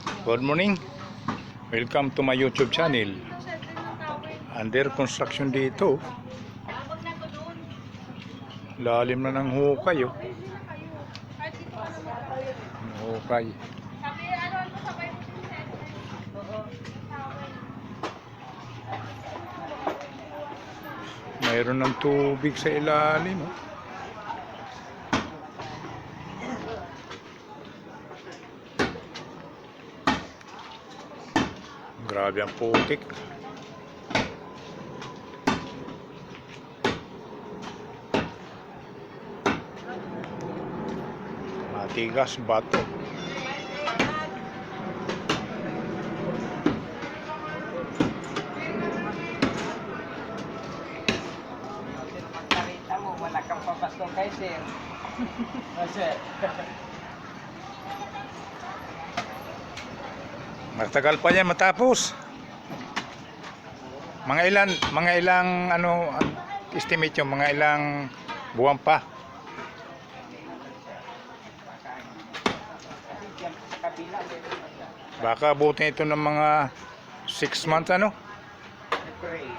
Good morning. Welcome to my YouTube channel. Under construction dito. Lalim na ng hukay oh. Hukay. Mayroon ng tubig sa ilalim oh. Grabe ang putik. Matigas bato. Wala kang pa yan matapos. Mga ilan, mga ilang ano estimate yung mga ilang buwan pa. Baka abutin ito ng mga 6 months ano? Pray.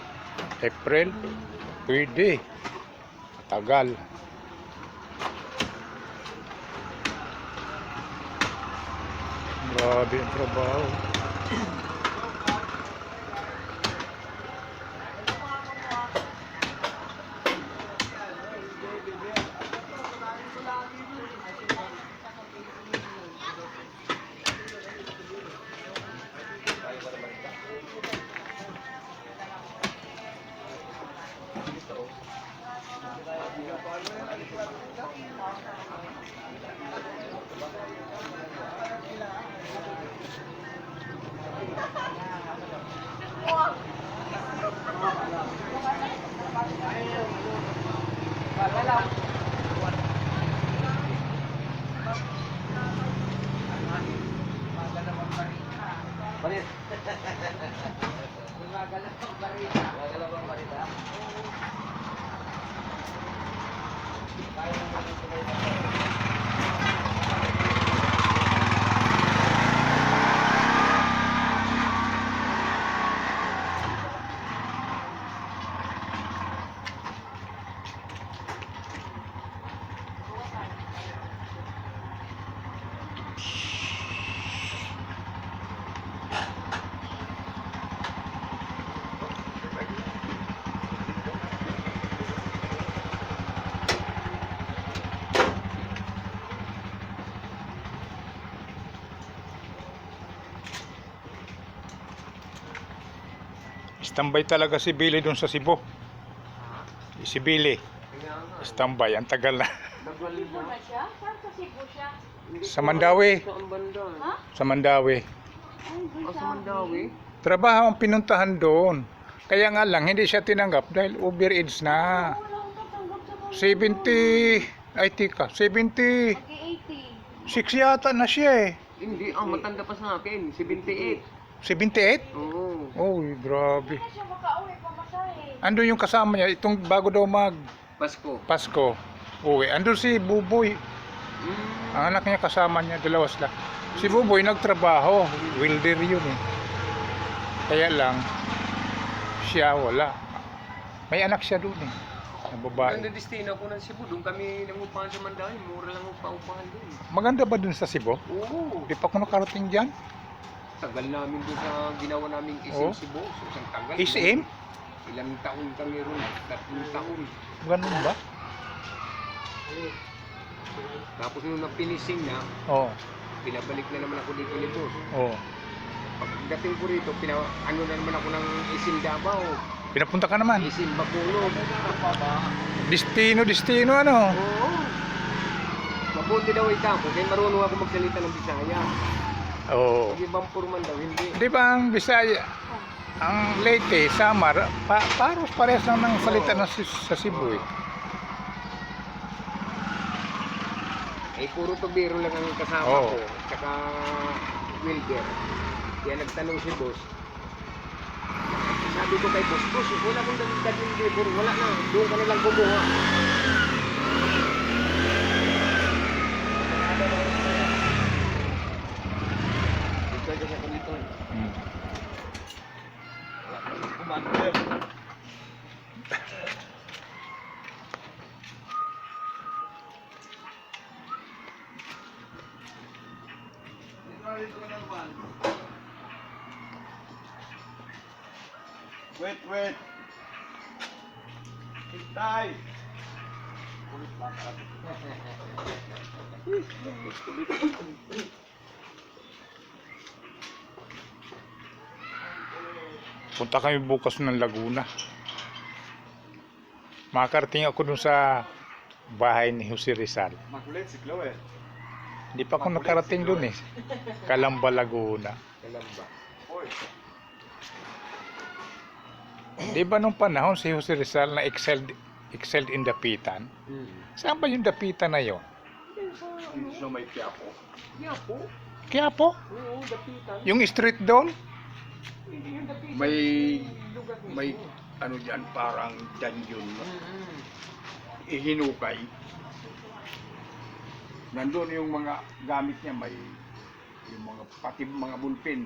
April. Pwede. Tagal. Grabe ang trabaho. Gumagalaw ang barita. Gumagalaw ang barita. Standby talaga si Billy dun sa Cebu. Si Billy. Standby. Ang tagal na. Cebu na siya? Saan sa Cebu siya? Sa Mandawi. Sa. Ha? Mandawi. Ay, doon sa Mandawi? Trabaho ang pinuntahan doon. Kaya nga lang, hindi siya tinanggap dahil overage na. Wala akong tatanggap sa mga 70, ay tika, 76 Mag-80. yata na siya eh. Hindi, ang matanda pa sa akin. 78. 78? Oo. Oh, grabe. Ando yung kasama niya, itong bago daw mag Pasko. Pasko. Uwi. Ando si Buboy. Mm. Ang anak niya kasama niya, dalawa sila. Si Buboy nagtrabaho. Wilder yun eh. Kaya lang, siya wala. May anak siya doon eh. Na Ang babae. destino ko ng Cebu, doon kami nangupahan sa Mandawi. Mura lang ang paupahan doon. Maganda ba dun sa Cebu? Oo. Di pa ako nakarating dyan. Tagal namin doon sa ginawa naming. SM Cebu. So, isang tagal. SM? Ilang taon kami ron. Tatlong taon. Ganun ba? Tapos nung napinising na, Oo. pinabalik na naman ako dito ni boss. Oo. Pagdating ko rito, pina, ano na naman ako ng isim Davao. Pinapunta ka naman. Isim Bacolod. Destino, destino ano? Oo. Mabuti daw ikaw, kaya marunong ako magsalita ng Bisaya. Oo. Pag ibang purman daw, hindi. Di ba ang Bisaya, ang Leyte, Samar, pa, paros parehas lang ng salita ng si- sa Cebu eh. Eh, puro to biro lang ang kasama Oo. ko. Tsaka Wilder. Kaya nagtanong si boss. Sabi ko kay boss, boss, wala kong dagdag libur, wala na. Doon ka na lang kumuha. Wait, wait. Hintay. Punta kami bukas ng Laguna. Makarating ako dun sa bahay ni Jose Rizal. Makulit si Chloe. Hindi pa ako nakarating dun eh. Calamba, Laguna. Kalamba. Hoy. Di ba nung panahon si Jose Rizal na excelled, excelled in Dapitan? Hmm. Saan ba yung Dapitan na yon? Dito sa may Quiapo. Yeah po. Kaya po, Oo, dapitan. yung street doon, Hindi yung dapitan. May may ano diyan parang dungeon Mm-mm. ihinukay. Nandun yung mga gamit niya may yung mga pati mga bulpin